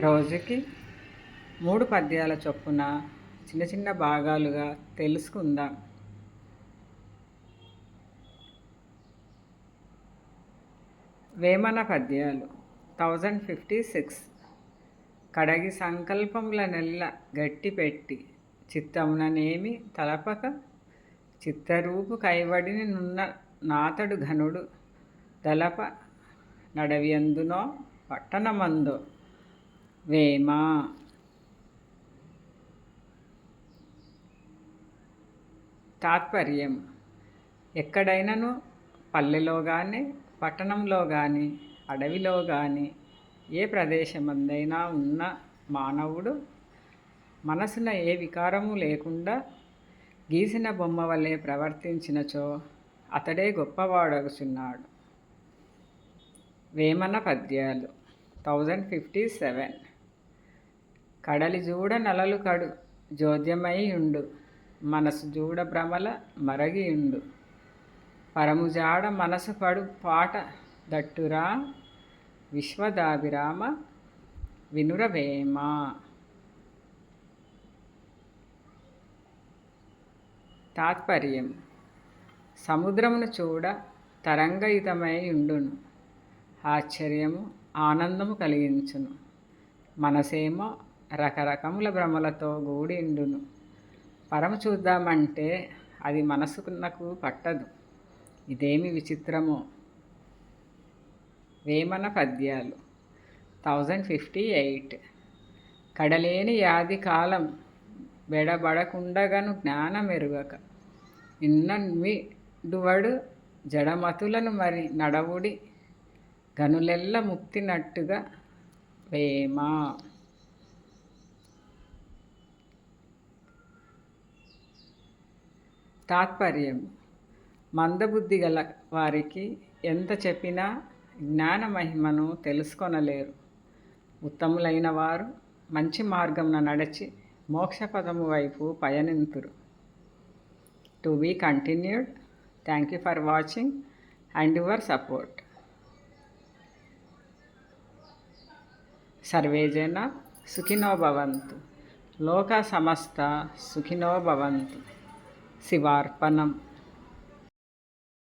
రోజుకి మూడు పద్యాల చొప్పున చిన్న చిన్న భాగాలుగా తెలుసుకుందాం. వేమన పద్యాలు థౌజండ్ ఫిఫ్టీ సిక్స్. కడగి సంకల్పముల నెల్ల గట్టి పెట్టి చిత్తముననేమి తలపక చిత్తరూపు కైవడిని నున్న నాతడు ఘనుడు దలప నడవియందునో పట్టణమందో వేమ. తాత్పర్యం. ఎక్కడైనను పల్లెలో కానీ పట్టణంలో కానీ అడవిలో కానీ ఏ ప్రదేశమందైనా ఉన్న మానవుడు మనసున ఏ వికారము లేకుండా గీసిన బొమ్మ వలె ప్రవర్తించినచో అతడే గొప్పవాడగుచున్నాడు. వేమన పద్యాలు థౌజండ్ ఫిఫ్టీ సెవెన్. కడలి జూడ నలలు కడు జోద్యమై ఉండు. మనసు జూడ భ్రమల మరగి ఉండు. పరముజాడ మనసు పడు పాట దట్టురా విశ్వదాభిరామ వినురవేమ. తాత్పర్యం. సముద్రమును చూడ తరంగయుతమై ఉండును. ఆశ్చర్యము ఆనందము కలిగించును. మనసేమో రకరకముల భ్రమలతో గూడిండును. పరము చూద్దామంటే అది మనసుకున్నకు పట్టదు. ఇదేమి విచిత్రమో. వేమన పద్యాలు. Thousand fifty eight. కడలేని యాది కాలం బెడబడకుండగను జ్ఞానమెరుగక. ఇన్నన్విడువడు జడమతులను మరి నడవుడి. గనులెల్ల ముక్తినట్టుగా వేమ. తాత్పర్యం. మందబుద్ధి గల వారికి ఎంత చెప్పినా జ్ఞాన మహిమను తెలుసుకొనలేరు. ఉత్తములైన వారు మంచి మార్గమున నడిచి మోక్షపదము వైపు పయనింతురు. To be continued. Thank you for watching and your support. Survey జన సుఖినో భవంతు. లోక సమస్త సుఖినో భవంతు. శివార్పణం.